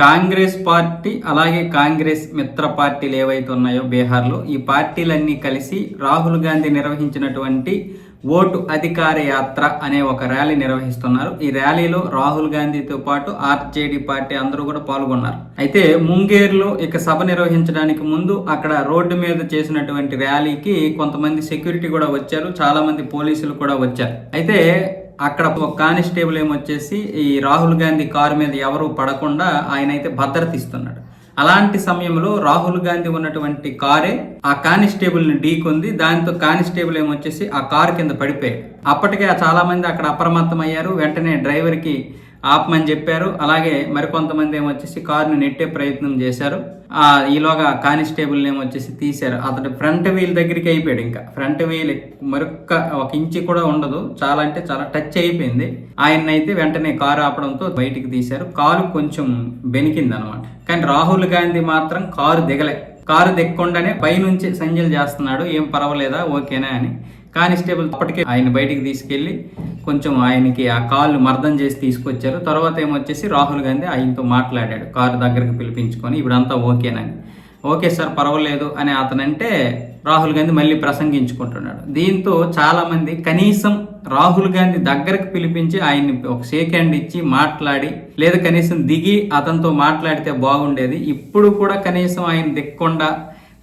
Congress party అలాగే కాంగ్రెస్ మిత్ర పార్టీలు ఏవైతే ఉన్నాయో బీహార్లో ఈ పార్టీలన్నీ కలిసి రాహుల్ గాంధీ నిర్వహించినటువంటి ఓటు అధికార యాత్ర అనే ఒక ర్యాలీ నిర్వహిస్తున్నారు. ఈ ర్యాలీలో రాహుల్ గాంధీతో పాటు ఆర్జేడీ పార్టీ అందరూ కూడా పాల్గొన్నారు. అయితే ముంగేర్లో ఇక సభ నిర్వహించడానికి ముందు అక్కడ రోడ్డు మీద చేసినటువంటి ర్యాలీకి కొంతమంది సెక్యూరిటీ కూడా వచ్చారు. చాలా మంది పోలీసులు కూడా వచ్చారు. అయితే అక్కడ ఒక కానిస్టేబుల్ ఏమొచ్చేసి ఈ రాహుల్ గాంధీ కారు మీద ఎవరు పడకుండా ఆయన అయితే భద్రత ఇస్తున్నాడు. అలాంటి సమయంలో రాహుల్ గాంధీ ఉన్నటువంటి కారే ఆ కానిస్టేబుల్ని ఢీకొంది దాంతో కానిస్టేబుల్ ఏమొచ్చేసి ఆ కారు కింద పడిపోయాడు. అప్పటికే చాలా మంది అక్కడ అప్రమత్తం అయ్యారు వెంటనే డ్రైవర్కి ఆపమని చెప్పారు. అలాగే మరికొంతమంది ఏమొచ్చేసి కారుని నెట్టే ప్రయత్నం చేశారు. ఆ ఈలోగా కానిస్టేబుల్ ఏమొచ్చేసి తీశారు. అతడు ఫ్రంట్ వీల్ దగ్గరికి అయిపోయాడు ఇంకా. ఫ్రంట్ వీల్ మరొక్క ఒక ఇంచి కూడా ఉండదు. చాలా అంటే చాలా టచ్ అయిపోయింది. ఆయన అయితే వెంటనే కారు ఆపడంతో బయటికి తీశారు. కారు కొంచెం బెనికింది అనమాట కానీ రాహుల్ గాంధీ మాత్రం కారు దిగలే. కారు దిక్కుండానే పైనుంచి సంజలు చేస్తున్నాడు. ఏం పర్వాలేదా? ఓకేనా అని. కానిస్టేబుల్ అప్పటికే ఆయన బయటికి తీసుకెళ్ళి కొంచెం ఆయనకి ఆ కాళ్ళు మర్దం చేసి తీసుకొచ్చారు. తర్వాత ఏమొచ్చేసి రాహుల్ గాంధీ ఆయనతో మాట్లాడాడు. కారు దగ్గరకు పిలిపించుకొని ఇప్పుడంతా ఓకేనని. ఓకే సార్ పర్వాలేదు అని అతనంటే రాహుల్ గాంధీ మళ్ళీ ప్రసంగించుకుంటున్నాడు. దీంతో చాలామంది కనీసం రాహుల్ గాంధీ దగ్గరకు పిలిపించి ఆయన్ని ఒక షేక్ హ్యాండ్ ఇచ్చి మాట్లాడి లేదా కనీసం దిగి అతనితో మాట్లాడితే బాగుండేది. ఇప్పుడు కూడా కనీసం ఆయన దిక్కుండా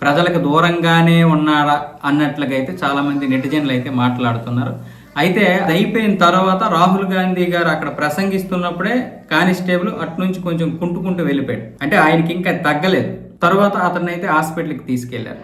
ప్రజలకు దూరంగానే ఉన్నాడా అన్నట్లుగా అయితే చాలామంది నెటిజన్లు అయితే మాట్లాడుతున్నారు. అయితే అది అయిపోయిన తర్వాత రాహుల్ గాంధీ గారు అక్కడ ప్రసంగిస్తున్నప్పుడే కానిస్టేబుల్ అట్నుంచి కొంచెం కుంటుకుంటూ వెళ్ళిపోయాడు. అంటే ఆయనకి ఇంకా తగ్గలేదు. తర్వాత అతన్ని అయితే హాస్పిటల్కి తీసుకెళ్ళారు